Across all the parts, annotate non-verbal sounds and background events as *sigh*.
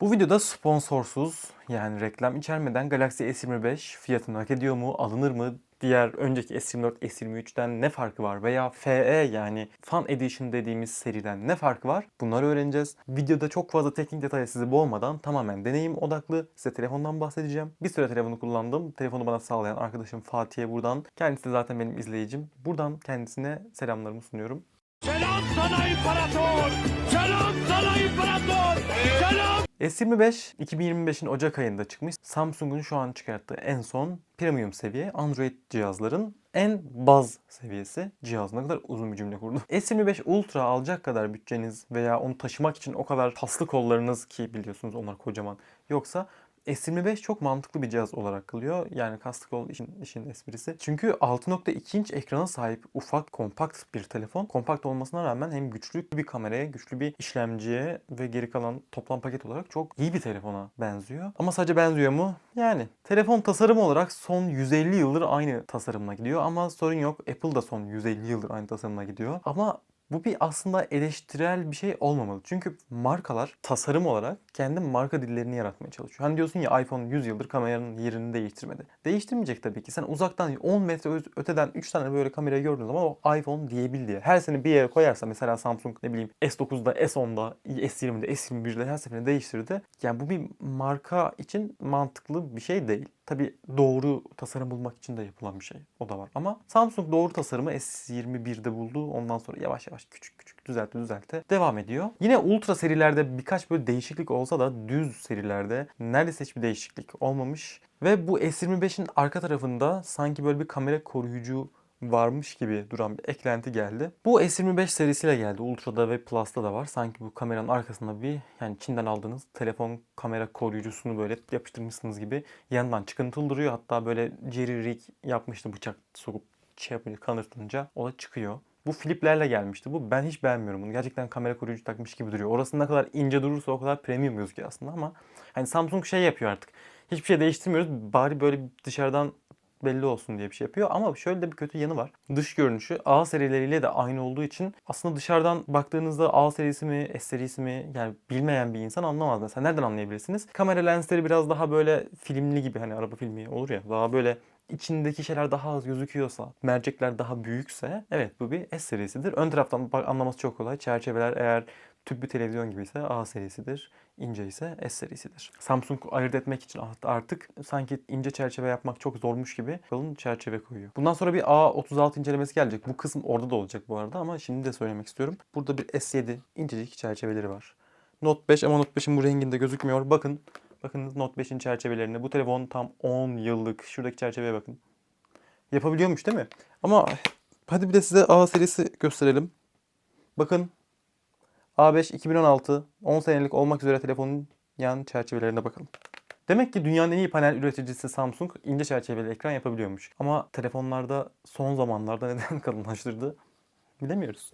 Bu videoda sponsorsuz yani reklam içermeden Galaxy S25 fiyatını hak ediyor mu, alınır mı, diğer önceki S24, S23'ten ne farkı var veya FE yani Fan Edition dediğimiz seriden ne farkı var bunları öğreneceğiz. Videoda çok fazla teknik detaya sizi boğmadan tamamen deneyim odaklı size telefondan bahsedeceğim. Bir süre telefonu kullandım. Telefonu bana sağlayan arkadaşım Fatih'e buradan. Kendisi de zaten benim izleyicim. Buradan kendisine selamlarımı sunuyorum. Selam sana imparator! S25 2025'in Ocak ayında çıkmış. Samsung'un şu an çıkarttığı en son premium seviye Android cihazların en baz seviyesi cihaz. Ne kadar uzun bir cümle kurdum. S25 Ultra alacak kadar bütçeniz veya onu taşımak için o kadar paslı kollarınız ki biliyorsunuz onlar kocaman yoksa S25 çok mantıklı bir cihaz olarak kılıyor. Yani kaslı kol işin, işin esprisi. Çünkü 6.2 inç ekrana sahip ufak, kompakt bir telefon. Kompakt olmasına rağmen hem güçlü bir kameraya, güçlü bir işlemciye ve geri kalan toplam paket olarak çok iyi bir telefona benziyor. Ama sadece benziyor mu? Yani. Telefon tasarımı olarak son 150 yıldır aynı tasarımla gidiyor ama sorun yok. Apple da son 150 yıldır aynı tasarımla gidiyor. Ama bu bir aslında eleştirel bir şey olmamalı. Çünkü markalar tasarım olarak kendi marka dillerini yaratmaya çalışıyor. Hani diyorsun ya iPhone 100 yıldır kameranın yerini değiştirmedi. Değiştirmeyecek tabii ki. Sen uzaktan 10 metre öteden 3 tane böyle kamerayı gördüğün zaman o iPhone diyebil diye. Her sene bir yere koyarsa mesela Samsung ne bileyim S9'da, S10'da, S20'de, S21'de her seferinde değiştirdi. Yani bu bir marka için mantıklı bir şey değil. Tabii doğru tasarım bulmak için de yapılan bir şey. O da var. Ama Samsung doğru tasarımı S21'de buldu. Ondan sonra yavaş yavaş küçük küçük düzelte düzelte devam ediyor. Yine ultra serilerde birkaç böyle değişiklik olsa da düz serilerde neredeyse hiçbir değişiklik olmamış. Ve bu S25'in arka tarafında sanki böyle bir kamera koruyucu varmış gibi duran bir eklenti geldi. Bu S25 serisiyle geldi. Ultra'da ve Plus'ta da var. Sanki bu kameranın arkasında bir yani Çin'den aldığınız telefon kamera koruyucusunu böyle yapıştırmışsınız gibi yandan çıkıntılı duruyor. Hatta böyle Jerry Rig yapmıştı bıçak sokup şey yapınca kanırtınca o da çıkıyor. Bu fliplerle gelmişti. Bu ben hiç beğenmiyorum bunu. Gerçekten kamera koruyucu takmış gibi duruyor. Orası ne kadar ince durursa o kadar premium gözüküyor aslında ama hani Samsung şey yapıyor artık. Hiçbir şey değiştirmiyoruz. Bari böyle dışarıdan belli olsun diye bir şey yapıyor. Ama şöyle de bir kötü yanı var. Dış görünüşü A serileriyle de aynı olduğu için aslında dışarıdan baktığınızda A serisi mi, S serisi mi yani bilmeyen bir insan anlamaz. Mesela nereden anlayabilirsiniz? Kamera lensleri biraz daha böyle filmli gibi hani araba filmi olur ya. Daha böyle içindeki şeyler daha az gözüküyorsa, mercekler daha büyükse evet bu bir S serisidir. Ön taraftan bak- anlaması çok kolay. Çerçeveler eğer tüp bir televizyon gibi ise A serisidir. ince ise S serisidir. Samsung ayırt etmek için art- artık sanki ince çerçeve yapmak çok zormuş gibi kalın çerçeve koyuyor. Bundan sonra bir A36 incelemesi gelecek. Bu kısım orada da olacak bu arada ama şimdi de söylemek istiyorum. Burada bir S7 incecik çerçeveleri var. Note 5 ama Note 5'in bu renginde gözükmüyor. Bakın. Bakın Note 5'in çerçevelerine. Bu telefon tam 10 yıllık. Şuradaki çerçeveye bakın. Yapabiliyormuş değil mi? Ama hadi bir de size A serisi gösterelim. Bakın A5 2016 10 senelik olmak üzere telefonun yan çerçevelerine bakalım. Demek ki dünyanın en iyi panel üreticisi Samsung ince çerçeveli ekran yapabiliyormuş. Ama telefonlarda son zamanlarda *laughs* neden kalınlaştırdı bilemiyoruz.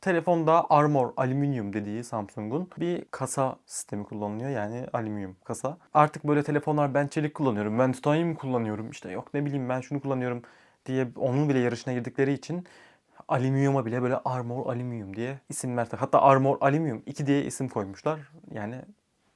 Telefonda Armor alüminyum dediği Samsung'un bir kasa sistemi kullanılıyor. Yani alüminyum kasa. Artık böyle telefonlar ben çelik kullanıyorum, ben titanyum kullanıyorum, işte yok ne bileyim ben şunu kullanıyorum diye onun bile yarışına girdikleri için alüminyuma bile böyle Armor alüminyum diye isimler tak. Hatta Armor alüminyum 2 diye isim koymuşlar. Yani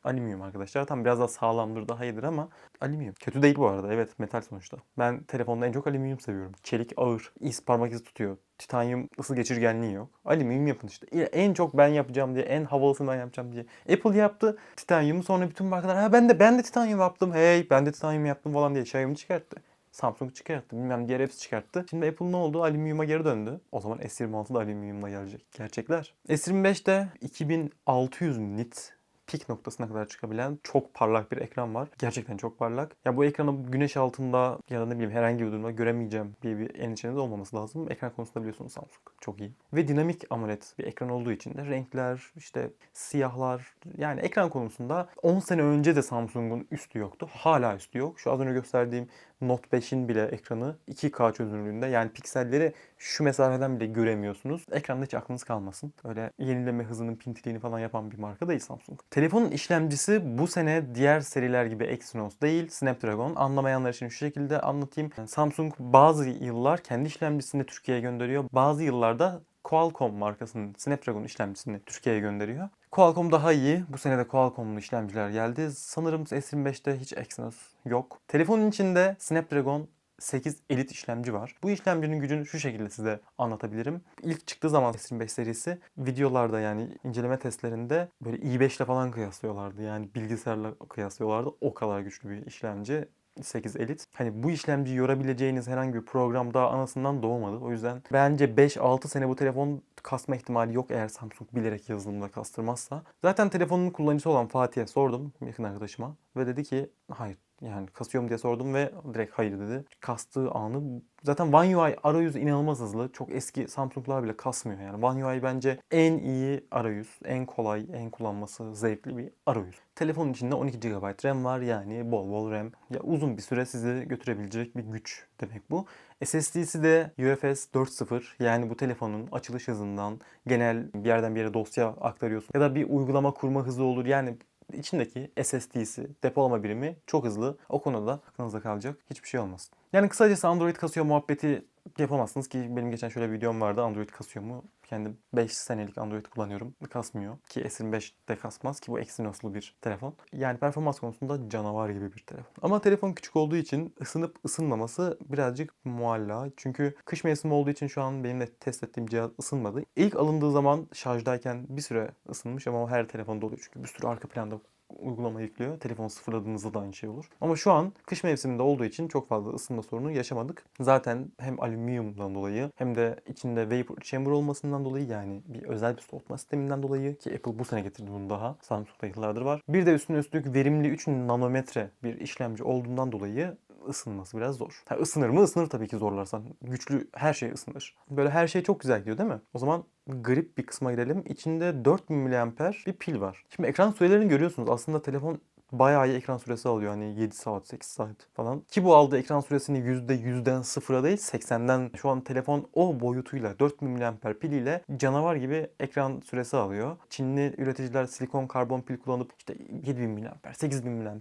alüminyum arkadaşlar. Tam biraz daha sağlamdır, daha iyidir ama alüminyum. Kötü değil bu arada. Evet metal sonuçta. Ben telefonda en çok alüminyum seviyorum. Çelik ağır. iz parmak izi tutuyor. Titanyum ısı geçirgenliği yok. Alüminyum yapın işte. En çok ben yapacağım diye, en havalısını ben yapacağım diye. Apple yaptı titanyumu sonra bütün markalar ha ben de ben de titanyum yaptım. Hey ben de titanyum yaptım falan diye Xiaomi çıkarttı. Samsung çıkarttı. Bilmem diğer hepsi çıkarttı. Şimdi Apple ne oldu? Alüminyuma geri döndü. O zaman S26 da alüminyumla gelecek. Gerçekler. S25'te 2600 nit pik noktasına kadar çıkabilen çok parlak bir ekran var. Gerçekten çok parlak. Ya bu ekranı güneş altında ya da ne bileyim herhangi bir durumda göremeyeceğim diye bir endişeniz olmaması lazım. Ekran konusunda biliyorsunuz Samsung çok iyi. Ve dinamik AMOLED bir ekran olduğu için de renkler, işte siyahlar yani ekran konusunda 10 sene önce de Samsung'un üstü yoktu. Hala üstü yok. Şu az önce gösterdiğim Note 5'in bile ekranı 2K çözünürlüğünde. Yani pikselleri şu mesafeden bile göremiyorsunuz. Ekranda hiç aklınız kalmasın. Öyle yenileme hızının pintiliğini falan yapan bir marka değil Samsung. Telefonun işlemcisi bu sene diğer seriler gibi Exynos değil Snapdragon. Anlamayanlar için şu şekilde anlatayım. Samsung bazı yıllar kendi işlemcisini Türkiye'ye gönderiyor. Bazı yıllarda Qualcomm markasının Snapdragon işlemcisini Türkiye'ye gönderiyor. Qualcomm daha iyi. Bu sene de Qualcomm'lu işlemciler geldi. Sanırım S25'te hiç Exynos yok. Telefonun içinde Snapdragon 8 Elite işlemci var. Bu işlemcinin gücünü şu şekilde size anlatabilirim. İlk çıktığı zaman S25 serisi videolarda yani inceleme testlerinde böyle i5 ile falan kıyaslıyorlardı. Yani bilgisayarla kıyaslıyorlardı. O kadar güçlü bir işlemci. 8 Elite. Hani bu işlemciyi yorabileceğiniz herhangi bir program daha anasından doğmadı. O yüzden bence 5-6 sene bu telefon kasma ihtimali yok eğer Samsung bilerek yazılımda kastırmazsa. Zaten telefonun kullanıcısı olan Fatih'e sordum yakın arkadaşıma ve dedi ki hayır yani kasıyor mu diye sordum ve direkt hayır dedi. Kastığı anı zaten One UI arayüzü inanılmaz hızlı. Çok eski Samsung'lar bile kasmıyor yani. One UI bence en iyi arayüz, en kolay, en kullanması zevkli bir arayüz. Telefonun içinde 12 GB RAM var yani bol bol RAM. Ya uzun bir süre sizi götürebilecek bir güç demek bu. SSD'si de UFS 4.0 yani bu telefonun açılış hızından genel bir yerden bir yere dosya aktarıyorsun ya da bir uygulama kurma hızı olur yani içindeki SSD'si, depolama birimi çok hızlı. O konuda aklınızda kalacak hiçbir şey olmaz. Yani kısacası Android kasıyor muhabbeti yapamazsınız ki benim geçen şöyle bir videom vardı Android kasıyor mu? Kendim 5 senelik Android kullanıyorum. Kasmıyor. Ki S25 de kasmaz ki bu Exynos'lu bir telefon. Yani performans konusunda canavar gibi bir telefon. Ama telefon küçük olduğu için ısınıp ısınmaması birazcık mualla. Çünkü kış mevsimi olduğu için şu an benim de test ettiğim cihaz ısınmadı. İlk alındığı zaman şarjdayken bir süre ısınmış ama o her telefonda oluyor. Çünkü bir sürü arka planda uygulama yüklüyor. Telefon sıfırladığınızda da aynı şey olur. Ama şu an kış mevsiminde olduğu için çok fazla ısınma sorunu yaşamadık. Zaten hem alüminyumdan dolayı hem de içinde vapor chamber olmasından dolayı yani bir özel bir soğutma sisteminden dolayı ki Apple bu sene getirdi bunu daha. Samsung'da yıllardır var. Bir de üstüne üstlük verimli 3 nanometre bir işlemci olduğundan dolayı ısınması biraz zor. Ha, ısınır mı? Isınır tabii ki zorlarsan. Güçlü her şey ısınır. Böyle her şey çok güzel gidiyor değil mi? O zaman garip bir kısma girelim. İçinde 4000 mAh bir pil var. Şimdi ekran sürelerini görüyorsunuz. Aslında telefon bayağı iyi ekran süresi alıyor. Hani 7 saat, 8 saat falan. Ki bu aldığı ekran süresini %100'den sıfıra değil 80'den şu an telefon o boyutuyla 4000 mAh piliyle canavar gibi ekran süresi alıyor. Çinli üreticiler silikon karbon pil kullanıp işte 7000 mAh, 8000 mAh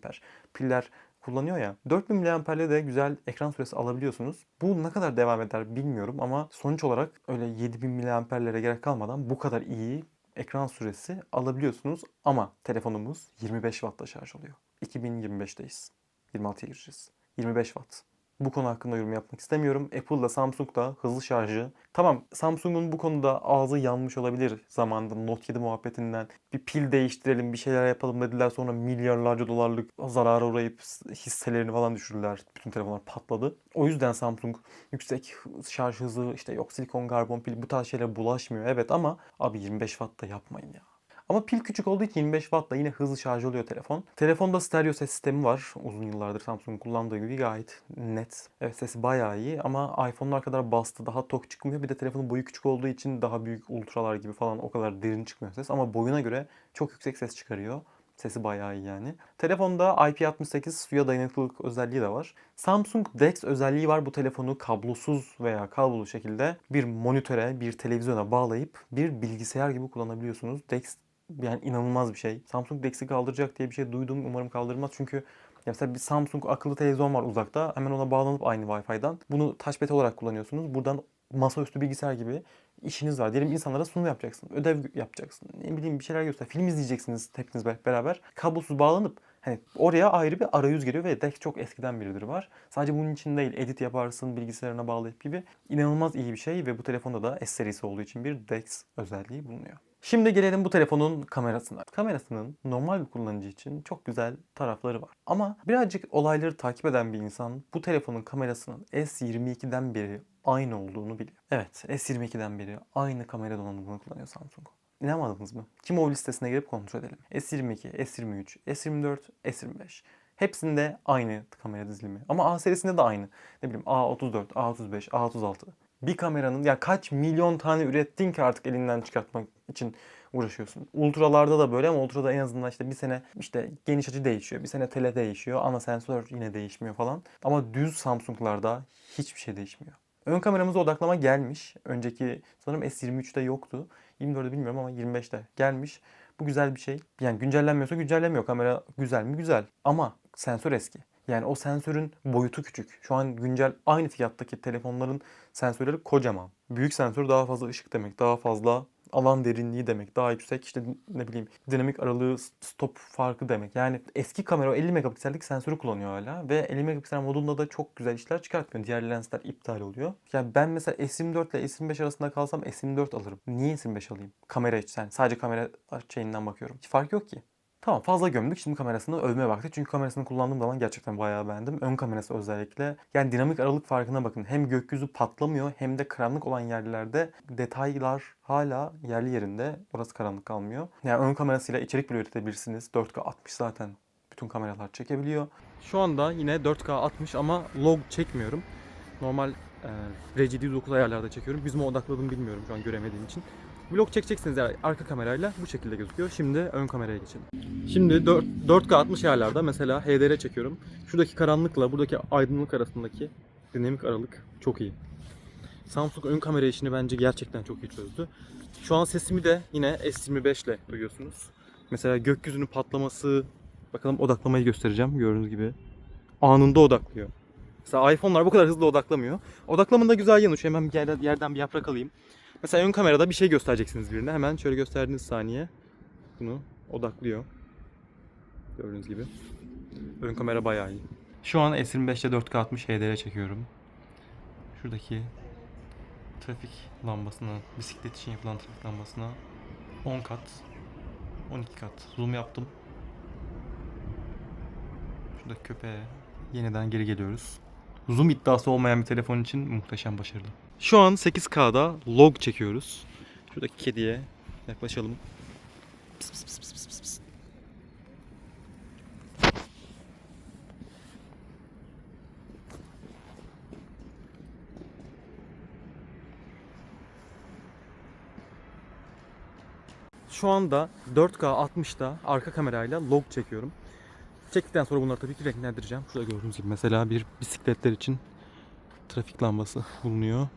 piller kullanıyor ya. 4000 mAh'le de güzel ekran süresi alabiliyorsunuz. Bu ne kadar devam eder bilmiyorum ama sonuç olarak öyle 7000 mAh'lere gerek kalmadan bu kadar iyi ekran süresi alabiliyorsunuz ama telefonumuz 25 Watt'la şarj oluyor. 2025'teyiz. 26'ya gireceğiz. 25 Watt. Bu konu hakkında yorum yapmak istemiyorum. Apple'da Samsung'da hızlı şarjı. Tamam Samsung'un bu konuda ağzı yanmış olabilir zamanında Note 7 muhabbetinden. Bir pil değiştirelim bir şeyler yapalım dediler sonra milyarlarca dolarlık zarara uğrayıp hisselerini falan düşürdüler. Bütün telefonlar patladı. O yüzden Samsung yüksek şarj hızı işte yok silikon karbon pil bu tarz şeylere bulaşmıyor. Evet ama abi 25 Watt da yapmayın ya. Ama pil küçük olduğu için 25 Watt'la yine hızlı şarj oluyor telefon. Telefonda stereo ses sistemi var. Uzun yıllardır Samsung'un kullandığı gibi gayet net. Evet sesi bayağı iyi ama iPhone'lar kadar bastı daha tok çıkmıyor. Bir de telefonun boyu küçük olduğu için daha büyük ultralar gibi falan o kadar derin çıkmıyor ses. Ama boyuna göre çok yüksek ses çıkarıyor. Sesi bayağı iyi yani. Telefonda IP68 suya dayanıklılık özelliği de var. Samsung DeX özelliği var. Bu telefonu kablosuz veya kablolu şekilde bir monitöre, bir televizyona bağlayıp bir bilgisayar gibi kullanabiliyorsunuz. DeX yani inanılmaz bir şey. Samsung DeX'i kaldıracak diye bir şey duydum. Umarım kaldırmaz çünkü ya mesela bir Samsung akıllı televizyon var uzakta. Hemen ona bağlanıp aynı Wi-Fi'den. Bunu touchpad olarak kullanıyorsunuz. Buradan masaüstü bilgisayar gibi işiniz var. Diyelim insanlara sunum yapacaksın. Ödev yapacaksın. Ne bileyim bir şeyler göster. Film izleyeceksiniz hepiniz beraber. Kablosuz bağlanıp Hani oraya ayrı bir arayüz geliyor ve DeX çok eskiden biridir var. Sadece bunun için değil, edit yaparsın, bilgisayarına bağlayıp gibi inanılmaz iyi bir şey ve bu telefonda da S serisi olduğu için bir DeX özelliği bulunuyor. Şimdi gelelim bu telefonun kamerasına. Kamerasının normal bir kullanıcı için çok güzel tarafları var. Ama birazcık olayları takip eden bir insan bu telefonun kamerasının S22'den beri aynı olduğunu biliyor. Evet, S22'den beri aynı kamera donanımını kullanıyor Samsung. İnanmadınız mı? Kim o listesine girip kontrol edelim. S22, S23, S24, S25. Hepsinde aynı kamera dizilimi. Ama A serisinde de aynı. Ne bileyim A34, A35, A36. Bir kameranın ya kaç milyon tane ürettin ki artık elinden çıkartmak için uğraşıyorsun. Ultralarda da böyle ama ultrada en azından işte bir sene işte geniş açı değişiyor. Bir sene tele değişiyor. Ana sensör yine değişmiyor falan. Ama düz Samsung'larda hiçbir şey değişmiyor. Ön kameramıza odaklama gelmiş. Önceki sanırım S23'te yoktu. 24'de bilmiyorum ama 25'te gelmiş. Bu güzel bir şey. Yani güncellenmiyorsa güncellemiyor. Kamera güzel mi? Güzel. Ama sensör eski. Yani o sensörün boyutu küçük. Şu an güncel aynı fiyattaki telefonların sensörleri kocaman. Büyük sensör daha fazla ışık demek. Daha fazla alan derinliği demek. Daha yüksek işte ne bileyim dinamik aralığı stop farkı demek. Yani eski kamera o 50 megapiksellik sensörü kullanıyor hala ve 50 megapiksel modunda da çok güzel işler çıkartmıyor. Diğer lensler iptal oluyor. Yani ben mesela S24 ile S25 arasında kalsam S24 alırım. Niye S25 alayım? Kamera için. Sadece kamera şeyinden bakıyorum. Hiç fark yok ki. Tamam fazla gömdük. Şimdi kamerasını övmeye vakti. Çünkü kamerasını kullandığım zaman gerçekten bayağı beğendim. Ön kamerası özellikle. Yani dinamik aralık farkına bakın. Hem gökyüzü patlamıyor hem de karanlık olan yerlerde detaylar hala yerli yerinde. Orası karanlık kalmıyor. Yani ön kamerasıyla içerik bile üretebilirsiniz. 4K 60 zaten bütün kameralar çekebiliyor. Şu anda yine 4K 60 ama log çekmiyorum. Normal e, RGB 109 ayarlarda çekiyorum. Yüzüme odakladığımı bilmiyorum şu an göremediğim için. Vlog çekeceksiniz eğer arka kamerayla bu şekilde gözüküyor. Şimdi ön kameraya geçelim. Şimdi 4, 4K 60 ayarlarda mesela HDR çekiyorum. Şuradaki karanlıkla buradaki aydınlık arasındaki dinamik aralık çok iyi. Samsung ön kamera işini bence gerçekten çok iyi çözdü. Şu an sesimi de yine S25 ile duyuyorsunuz. Mesela gökyüzünün patlaması, bakalım odaklamayı göstereceğim gördüğünüz gibi. Anında odaklıyor. Mesela iPhone'lar bu kadar hızlı odaklamıyor. Odaklamanın da güzel yanı şu hemen bir yerden bir yaprak alayım. Mesela ön kamerada bir şey göstereceksiniz birine. Hemen şöyle gösterdiğiniz saniye bunu odaklıyor. Gördüğünüz gibi. Ön kamera bayağı iyi. Şu an S25'te 4K 60 HDR çekiyorum. Şuradaki trafik lambasına, bisiklet için yapılan trafik lambasına 10 kat, 12 kat zoom yaptım. Şurada köpeğe yeniden geri geliyoruz. Zoom iddiası olmayan bir telefon için muhteşem başarılı. Şu an 8K'da log çekiyoruz. Şuradaki kediye yaklaşalım. Pıs pıs pıs pıs pıs. Şu anda 4K 60'da arka kamerayla log çekiyorum. Çektikten sonra bunları tabii ki renklendireceğim. Şurada gördüğünüz gibi mesela bir bisikletler için trafik lambası bulunuyor.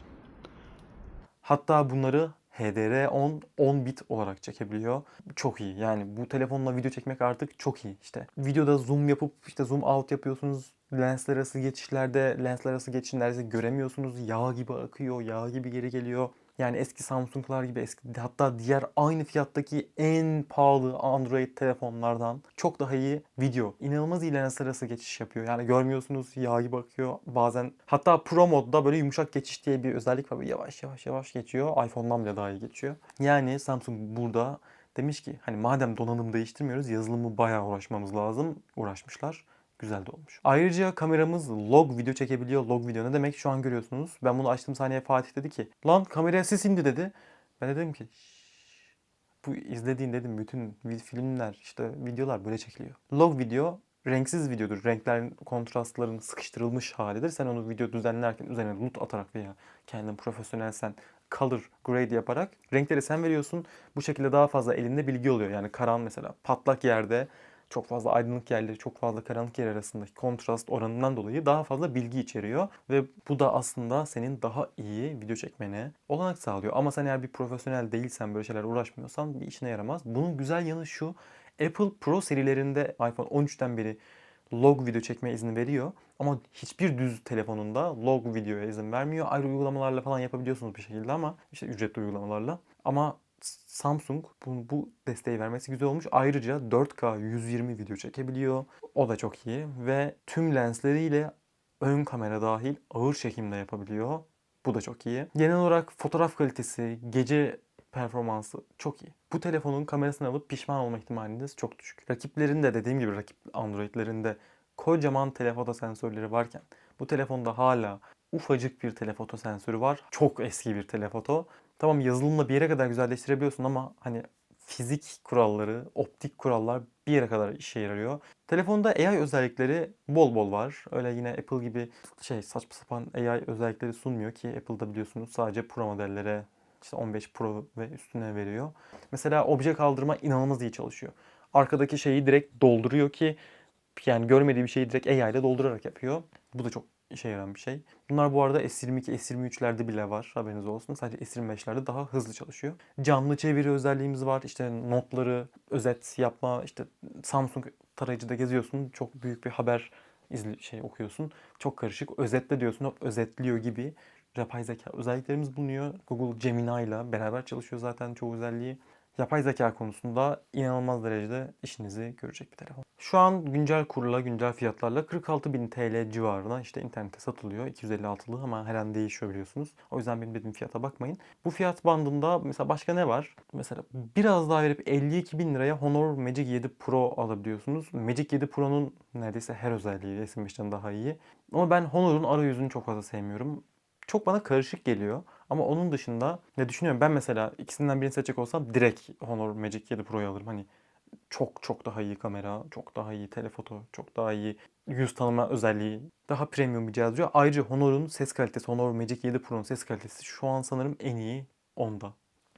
Hatta bunları HDR10 10 bit olarak çekebiliyor. Çok iyi. Yani bu telefonla video çekmek artık çok iyi. İşte videoda zoom yapıp işte zoom out yapıyorsunuz. Lensler arası geçişlerde lensler arası geçişi neredeyse göremiyorsunuz. Yağ gibi akıyor, yağ gibi geri geliyor. Yani eski Samsung'lar gibi eski hatta diğer aynı fiyattaki en pahalı Android telefonlardan çok daha iyi video. İnanılmaz iyi arası geçiş yapıyor. Yani görmüyorsunuz yağ gibi akıyor. Bazen hatta Pro modda böyle yumuşak geçiş diye bir özellik var. Yavaş yavaş yavaş geçiyor. iPhone'dan bile daha iyi geçiyor. Yani Samsung burada demiş ki hani madem donanım değiştirmiyoruz yazılımı bayağı uğraşmamız lazım. Uğraşmışlar. Güzel de olmuş. Ayrıca kameramız log video çekebiliyor. Log video ne demek? Şu an görüyorsunuz. Ben bunu açtığım saniye Fatih dedi ki lan kameraya ses indi dedi. Ben de dedim ki "Şşş, bu izlediğin dedim bütün filmler işte videolar böyle çekiliyor. Log video renksiz videodur. Renklerin, kontrastların sıkıştırılmış halidir. Sen onu video düzenlerken üzerine lut atarak veya kendin profesyonelsen color grade yaparak renkleri sen veriyorsun. Bu şekilde daha fazla elinde bilgi oluyor. Yani karan mesela patlak yerde çok fazla aydınlık yerleri, çok fazla karanlık yer arasındaki kontrast oranından dolayı daha fazla bilgi içeriyor. Ve bu da aslında senin daha iyi video çekmene olanak sağlıyor. Ama sen eğer bir profesyonel değilsen, böyle şeyler uğraşmıyorsan bir işine yaramaz. Bunun güzel yanı şu, Apple Pro serilerinde iPhone 13'ten beri log video çekme izni veriyor. Ama hiçbir düz telefonunda log videoya izin vermiyor. Ayrı uygulamalarla falan yapabiliyorsunuz bir şekilde ama işte ücretli uygulamalarla. Ama Samsung bu, bu desteği vermesi güzel olmuş. Ayrıca 4K 120 video çekebiliyor. O da çok iyi. Ve tüm lensleriyle ön kamera dahil ağır çekimde yapabiliyor. Bu da çok iyi. Genel olarak fotoğraf kalitesi, gece performansı çok iyi. Bu telefonun kamerasını alıp pişman olma ihtimaliniz çok düşük. Rakiplerin de dediğim gibi rakip Android'lerinde kocaman telefoto sensörleri varken bu telefonda hala ufacık bir telefoto sensörü var. Çok eski bir telefoto. Tamam yazılımla bir yere kadar güzelleştirebiliyorsun ama hani fizik kuralları, optik kurallar bir yere kadar işe yarıyor. Telefonda AI özellikleri bol bol var. Öyle yine Apple gibi şey saçma sapan AI özellikleri sunmuyor ki Apple'da biliyorsunuz sadece Pro modellere işte 15 Pro ve üstüne veriyor. Mesela obje kaldırma inanılmaz iyi çalışıyor. Arkadaki şeyi direkt dolduruyor ki yani görmediği bir şeyi direkt AI ile doldurarak yapıyor. Bu da çok işe yarayan bir şey. Bunlar bu arada S22, S23'lerde bile var. Haberiniz olsun. Sadece S25'lerde daha hızlı çalışıyor. Canlı çeviri özelliğimiz var. İşte notları özet yapma. işte Samsung tarayıcıda geziyorsun. Çok büyük bir haber izli şey okuyorsun. Çok karışık. Özetle diyorsun. Hop özetliyor gibi. yapay zeka özelliklerimiz bulunuyor. Google Gemini ile beraber çalışıyor zaten çoğu özelliği. Yapay zeka konusunda inanılmaz derecede işinizi görecek bir telefon. Şu an güncel kurla, güncel fiyatlarla 46.000 TL civarına işte internette satılıyor. 256'lı ama her an değişiyor biliyorsunuz. O yüzden benim dediğim fiyata bakmayın. Bu fiyat bandında mesela başka ne var? Mesela biraz daha verip 52.000 liraya Honor Magic 7 Pro alabiliyorsunuz. Magic 7 Pro'nun neredeyse her özelliği S25'ten daha iyi. Ama ben Honor'un arayüzünü çok fazla sevmiyorum çok bana karışık geliyor. Ama onun dışında ne düşünüyorum? Ben mesela ikisinden birini seçecek olsam direkt Honor Magic 7 Pro'yu alırım. Hani çok çok daha iyi kamera, çok daha iyi telefoto, çok daha iyi yüz tanıma özelliği, daha premium bir cihaz diyor. Ayrıca Honor'un ses kalitesi, Honor Magic 7 Pro'nun ses kalitesi şu an sanırım en iyi onda.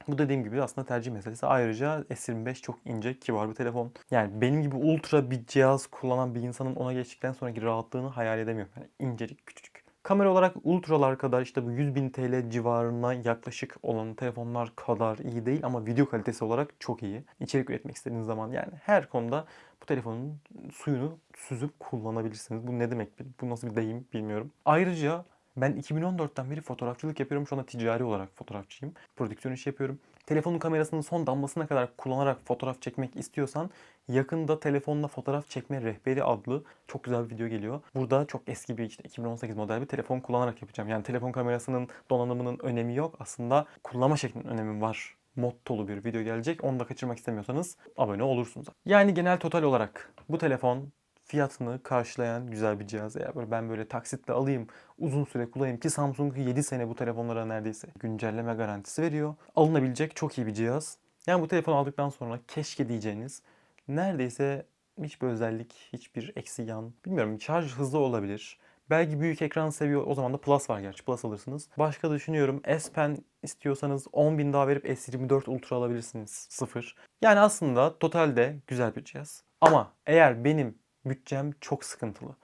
Bu dediğim gibi aslında tercih meselesi. Ayrıca S25 çok ince, kibar bir telefon. Yani benim gibi ultra bir cihaz kullanan bir insanın ona geçtikten sonraki rahatlığını hayal edemiyorum. Yani incecik, küçücük. Kamera olarak ultralar kadar işte bu 100 bin TL civarına yaklaşık olan telefonlar kadar iyi değil ama video kalitesi olarak çok iyi. İçerik üretmek istediğiniz zaman yani her konuda bu telefonun suyunu süzüp kullanabilirsiniz. Bu ne demek? Bu nasıl bir deyim bilmiyorum. Ayrıca ben 2014'ten beri fotoğrafçılık yapıyorum. Şu anda ticari olarak fotoğrafçıyım. Prodüksiyon işi yapıyorum. Telefonun kamerasının son damlasına kadar kullanarak fotoğraf çekmek istiyorsan yakında telefonla fotoğraf çekme rehberi adlı çok güzel bir video geliyor. Burada çok eski bir işte 2018 model bir telefon kullanarak yapacağım. Yani telefon kamerasının donanımının önemi yok. Aslında kullanma şeklinin önemi var mottolu bir video gelecek. Onu da kaçırmak istemiyorsanız abone olursunuz. Yani genel total olarak bu telefon fiyatını karşılayan güzel bir cihaz. Eğer böyle ben böyle taksitle alayım, uzun süre kullanayım ki Samsung 7 sene bu telefonlara neredeyse güncelleme garantisi veriyor. Alınabilecek çok iyi bir cihaz. Yani bu telefonu aldıktan sonra keşke diyeceğiniz neredeyse hiçbir özellik, hiçbir eksi yan. Bilmiyorum şarj hızlı olabilir. Belki büyük ekran seviyor. O zaman da Plus var gerçi. Plus alırsınız. Başka düşünüyorum. S Pen istiyorsanız 10.000 daha verip S24 Ultra alabilirsiniz. Sıfır. Yani aslında totalde güzel bir cihaz. Ama eğer benim bütçem çok sıkıntılı.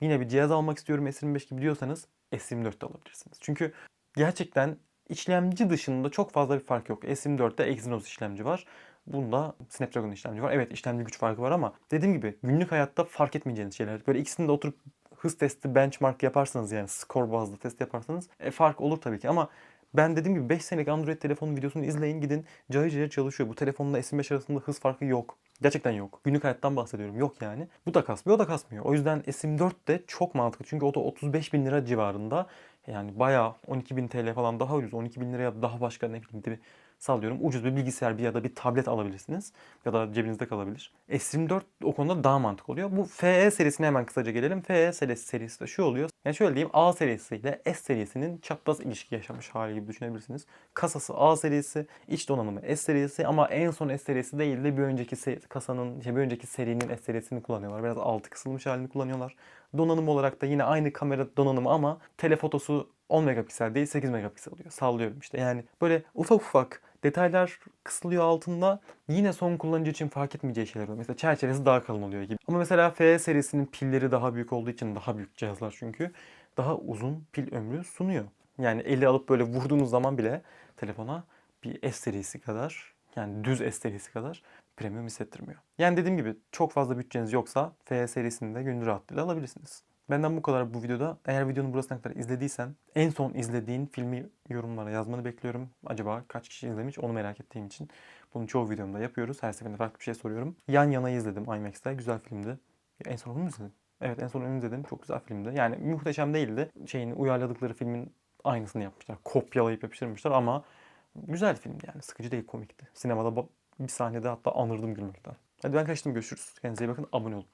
Yine bir cihaz almak istiyorum S25 gibi diyorsanız S24 de alabilirsiniz. Çünkü gerçekten işlemci dışında çok fazla bir fark yok. S24'te Exynos işlemci var. Bunda Snapdragon işlemci var. Evet işlemci güç farkı var ama dediğim gibi günlük hayatta fark etmeyeceğiniz şeyler. Böyle ikisini de oturup hız testi benchmark yaparsanız yani skor bazlı test yaparsanız e, fark olur tabii ki ama ben dediğim gibi 5 senelik Android telefonun videosunu izleyin gidin cayır cayır çalışıyor. Bu telefonla S25 arasında hız farkı yok. Gerçekten yok. Günlük hayattan bahsediyorum. Yok yani. Bu da kasmıyor, o da kasmıyor. O yüzden S24 de çok mantıklı. Çünkü o da 35 bin lira civarında. Yani bayağı 12 bin TL falan daha ucuz. 12 bin liraya daha başka ne bileyim sallıyorum ucuz bir bilgisayar bir ya da bir tablet alabilirsiniz. Ya da cebinizde kalabilir. S24 o konuda daha mantıklı oluyor. Bu FE serisine hemen kısaca gelelim. FE serisi, serisi de şu oluyor. Yani şöyle diyeyim A serisiyle S serisinin çapraz ilişki yaşamış hali gibi düşünebilirsiniz. Kasası A serisi, iç donanımı S serisi ama en son S serisi değil de bir önceki kasanın, şey bir önceki serinin S serisini kullanıyorlar. Biraz altı kısılmış halini kullanıyorlar. Donanım olarak da yine aynı kamera donanımı ama telefotosu 10 megapiksel değil 8 megapiksel oluyor. Sallıyorum işte. Yani böyle ufak ufak detaylar kısılıyor altında. Yine son kullanıcı için fark etmeyeceği şeyler oluyor. Mesela çerçevesi daha kalın oluyor gibi. Ama mesela FE serisinin pilleri daha büyük olduğu için daha büyük cihazlar çünkü daha uzun pil ömrü sunuyor. Yani eli alıp böyle vurduğunuz zaman bile telefona bir S serisi kadar yani düz S serisi kadar premium hissettirmiyor. Yani dediğim gibi çok fazla bütçeniz yoksa FE serisini de gönül rahatlığıyla alabilirsiniz. Benden bu kadar bu videoda. Eğer videonun burasına kadar izlediysen en son izlediğin filmi yorumlara yazmanı bekliyorum. Acaba kaç kişi izlemiş onu merak ettiğim için. Bunu çoğu videomda yapıyoruz. Her seferinde farklı bir şey soruyorum. Yan Yana'yı izledim IMAX'te. Güzel filmdi. En son onu mu izledim? Evet en son onu izledim. Çok güzel filmdi. Yani muhteşem değildi. Şeyin uyarladıkları filmin aynısını yapmışlar. Kopyalayıp yapıştırmışlar ama güzel filmdi yani. Sıkıcı değil komikti. Sinemada bir sahnede hatta anırdım gülmekten. Hadi ben kaçtım görüşürüz. Kendinize iyi bakın abone olun.